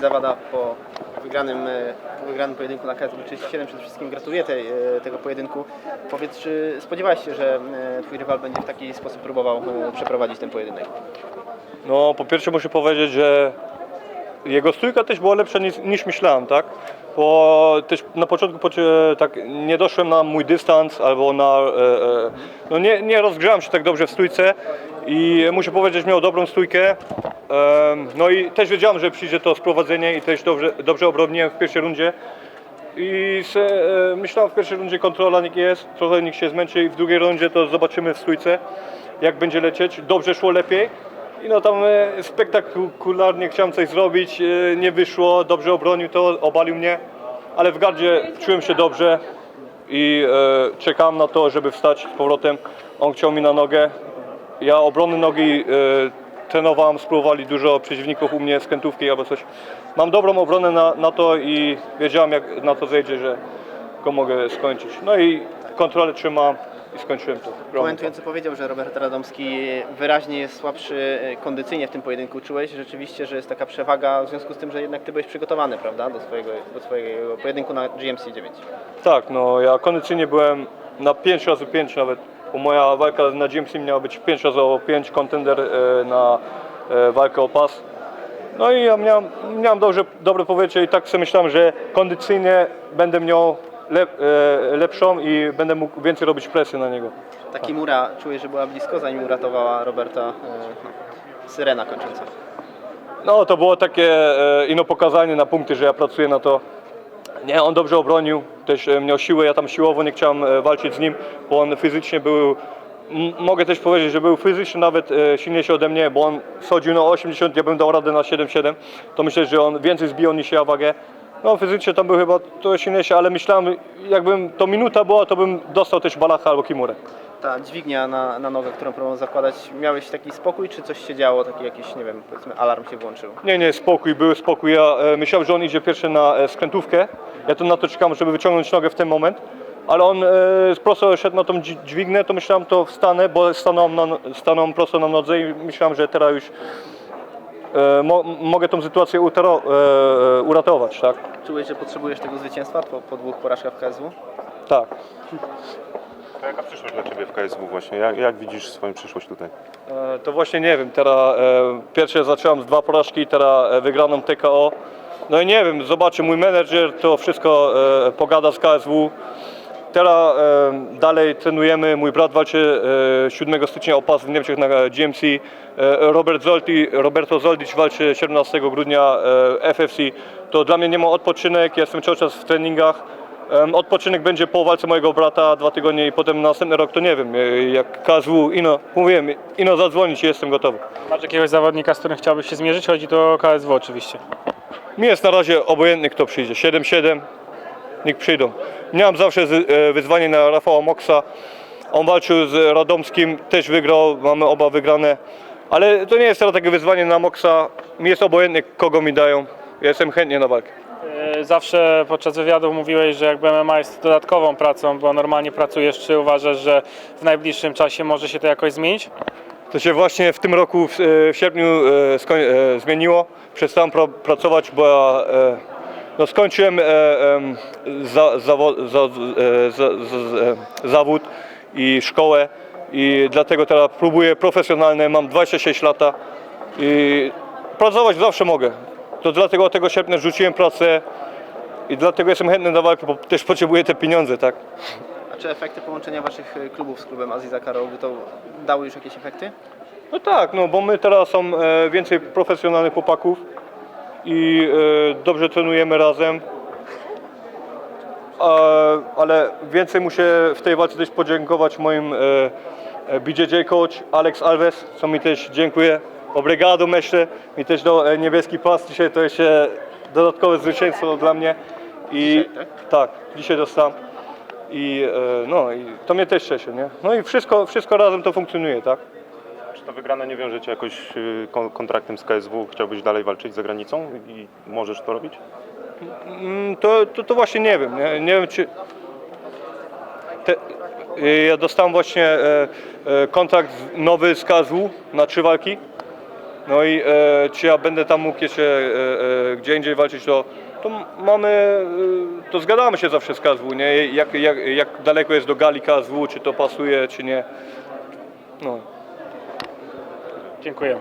Zawada po wygranym, e, po wygranym pojedynku na KSW 37. Przede wszystkim gratuluję tej, e, tego pojedynku. Powiedz, czy spodziewałeś się, że e, twój rywal będzie w taki sposób próbował przeprowadzić ten pojedynek? No, po pierwsze muszę powiedzieć, że jego stójka też była lepsza niż, niż myślałem, tak? Bo też na początku tak nie doszłem na mój dystans albo na. No nie, nie rozgrzałem się tak dobrze w stójce i muszę powiedzieć, że miał dobrą stójkę. No i też wiedziałem, że przyjdzie to sprowadzenie i też dobrze, dobrze obroniłem w pierwszej rundzie. I se, e, myślałem w pierwszej rundzie kontrola nikt jest, trochę nikt się zmęczy i w drugiej rundzie to zobaczymy w stójce jak będzie lecieć. Dobrze szło lepiej. I no tam e, spektakularnie chciałem coś zrobić, e, nie wyszło, dobrze obronił to, obalił mnie, ale w gardzie czułem się dobrze i e, czekałem na to, żeby wstać z powrotem. On chciał mi na nogę. Ja obrony nogi trenowałem, spróbowali dużo przeciwników u mnie z kętówki albo coś. Mam dobrą obronę na, na to i wiedziałem jak na to zejdzie, że go mogę skończyć. No i kontrolę trzymam i skończyłem to. Komentujący powiedział, że Robert Radomski wyraźnie jest słabszy e, kondycyjnie w tym pojedynku. Czułeś rzeczywiście, że jest taka przewaga w związku z tym, że jednak ty byłeś przygotowany, prawda, do swojego, do swojego pojedynku na GMC 9. Tak, no ja kondycyjnie byłem na 5 razy 5 nawet, bo moja walka na GMC miała być 5 razy o 5 kontender e, na e, walkę o pas. No i ja miałem, miałem dobrze, dobre powietrze i tak sobie myślałem, że kondycyjnie będę miał lep, e, lepszą i będę mógł więcej robić presję na niego. Taki Mura czuję, że była blisko, zanim uratowała Roberta no, syrena kończąca. No to było takie ino pokazanie na punkty, że ja pracuję na to. Nie, on dobrze obronił, też e, miał siłę, ja tam siłowo nie chciałem e, walczyć z nim, bo on fizycznie był, mogę też powiedzieć, że był fizycznie nawet e, silniejszy ode mnie, bo on schodził na 80, ja bym dał radę na 7-7, to myślę, że on więcej zbijał niż ja wagę. No fizycznie tam był chyba to silniejszy, ale myślałem, jakbym to minuta była, to bym dostał też balacha albo kimurę. Ta dźwignia na, na nogę, którą próbował zakładać, miałeś taki spokój, czy coś się działo, taki jakiś, nie wiem, powiedzmy alarm się włączył? Nie, nie, spokój, był spokój. Ja e, myślałem, że on idzie pierwszy na e, skrętówkę. Ja to na to czekałem, żeby wyciągnąć nogę w ten moment. Ale on e, prosto szedł na tą dź- dźwignę, to myślałem, to wstanę, bo stanąłem, na, stanąłem prosto na nodze i myślałem, że teraz już mo, mogę tą sytuację utero, e, uratować, tak? Czułeś, że potrzebujesz tego zwycięstwa po, po dwóch porażkach w KSW? Tak. A jaka przyszłość dla Ciebie w KSW właśnie? Jak, jak widzisz swoją przyszłość tutaj? E, To właśnie nie wiem, teraz e, pierwsze zacząłem z dwa porażki, teraz e, wygraną TKO. No i nie wiem, zobaczy mój menedżer, to wszystko e, pogada z KSW. Teraz e, dalej trenujemy, mój brat walczy e, 7 stycznia o pas w Niemczech na GMC. E, Robert Zolti, Roberto Zoldic walczy 17 grudnia e, FFC. To dla mnie nie ma odpoczynek, ja jestem cały czas w treningach. Em, Odpoczynek będzie po walce mojego brata dwa tygodnie i potem następny rok to nie wiem. e, Jak KSW, ino, mówiłem, ino zadzwonić i jestem gotowy. Masz jakiegoś zawodnika, z którym chciałbyś się zmierzyć? Chodzi tu o KSW oczywiście. Mi jest na razie obojętny kto przyjdzie. 7-7, niech przyjdą. Miałem zawsze e, wyzwanie na Rafała Moksa. On walczył z Radomskim, też wygrał, mamy oba wygrane. Ale to nie jest teraz takie wyzwanie na Moksa. Mi jest obojętny kogo mi dają. Ja jestem chętnie na walkę. E, Zawsze podczas wywiadów mówiłeś, że jakby MMA jest dodatkową pracą, bo normalnie pracujesz. Czy uważasz, że w najbliższym czasie może się to jakoś zmienić? To się właśnie w tym roku, w, e, sierpniu zmieniło. Przestałem pra, pracować, bo no skończyłem e, e, e, zawód i szkołę i dlatego teraz próbuję profesjonalne, mam 26 lata i pracować zawsze mogę. To dlatego od tego sierpnia rzuciłem pracę i dlatego jestem chętny na walkę, bo też potrzebuję te pieniądze, tak? A czy efekty połączenia waszych klubów z klubem Aziza Karowy to dały już jakieś efekty? No tak, no bo my teraz są e, więcej profesjonalnych chłopaków i e, dobrze trenujemy razem. Ale więcej muszę w tej walce też podziękować moim e, e, BJJ coach Alex Alves, co mi też dziękuję. Obrigado myślę, mi też do niebieski pas dzisiaj to jeszcze dodatkowe zwycięstwo dla mnie. I Dzisiaj, tak, dzisiaj dostałem. I no i to mnie też cieszy, nie? No i wszystko, wszystko razem to funkcjonuje, tak? Czy to wygrane nie wiąże Cię jakoś y, kon- kontraktem z KSW? Chciałbyś dalej walczyć za granicą i możesz to robić? Mm, To, to, to właśnie nie wiem. Nie, nie wiem czy. Te, y, ja dostałem właśnie e, e, kontrakt nowy z KSW na trzy walki. No i e, czy ja będę tam mógł jeszcze gdzie indziej walczyć, to, to mamy, e, to zgadamy się zawsze z KSW, nie? Jak, jak, jak daleko jest do gali KSW, czy to pasuje, czy nie. No. Dziękuję.